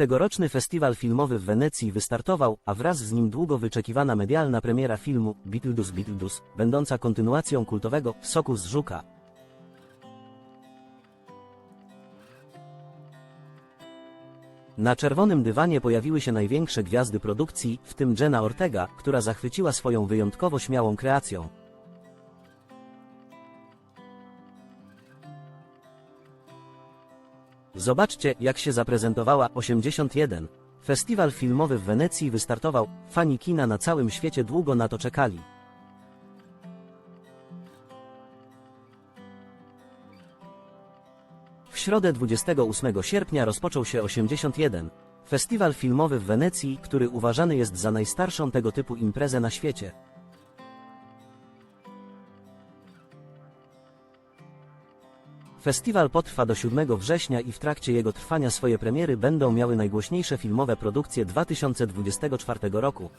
Tegoroczny festiwal filmowy w Wenecji wystartował, a wraz z nim długo wyczekiwana medialna premiera filmu Beetlejuice Beetlejuice, będąca kontynuacją kultowego Soku z Żuka. Na czerwonym dywanie pojawiły się największe gwiazdy produkcji, w tym Jenna Ortega, która zachwyciła swoją wyjątkowo śmiałą kreacją. Zobaczcie, jak się zaprezentowała 81. Festiwal filmowy w Wenecji wystartował, fani kina na całym świecie długo na to czekali. W środę 28 sierpnia rozpoczął się 81. Festiwal filmowy w Wenecji, który uważany jest za najstarszą tego typu imprezę na świecie. Festiwal potrwa do 7 września i w trakcie jego trwania swoje premiery będą miały najgłośniejsze filmowe produkcje 2024 roku.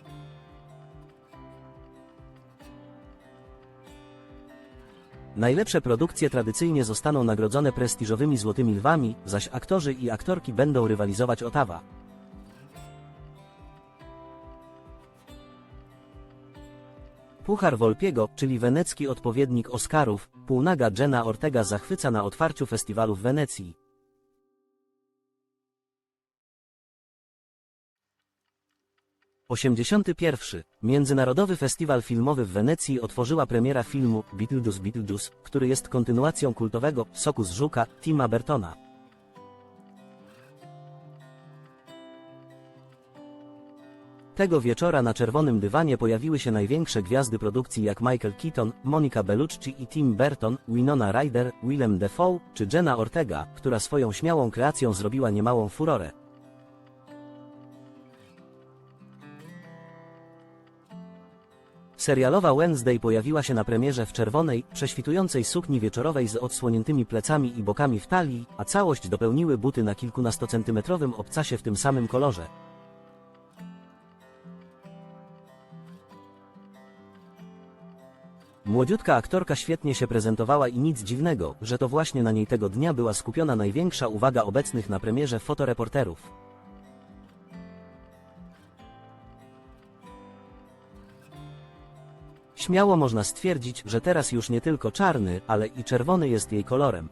Najlepsze produkcje tradycyjnie zostaną nagrodzone prestiżowymi Złotymi Lwami, zaś aktorzy i aktorki będą rywalizować o tawa. Puchar Volpiego, czyli wenecki odpowiednik Oscarów, półnaga Jenna Ortega zachwyca na otwarciu festiwalu w Wenecji. Osiemdziesiąty pierwszy. Międzynarodowy Festiwal Filmowy w Wenecji otworzyła premiera filmu Beetlejuice Beetlejuice, który jest kontynuacją kultowego Soku z Żuka Tima Bertona. Tego wieczora na czerwonym dywanie pojawiły się największe gwiazdy produkcji jak Michael Keaton, Monica Bellucci i Tim Burton, Winona Ryder, Willem Dafoe czy Jenna Ortega, która swoją śmiałą kreacją zrobiła niemałą furorę. Serialowa Wednesday pojawiła się na premierze w czerwonej, prześwitującej sukni wieczorowej z odsłoniętymi plecami i bokami w talii, a całość dopełniły buty na kilkunastocentymetrowym obcasie w tym samym kolorze. Młodziutka aktorka świetnie się prezentowała i nic dziwnego, że to właśnie na niej tego dnia była skupiona największa uwaga obecnych na premierze fotoreporterów. Śmiało można stwierdzić, że teraz już nie tylko czarny, ale i czerwony jest jej kolorem.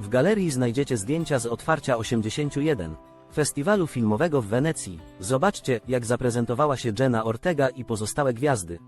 W galerii znajdziecie zdjęcia z otwarcia 81 festiwalu filmowego w Wenecji. Zobaczcie, jak zaprezentowała się Jenna Ortega i pozostałe gwiazdy.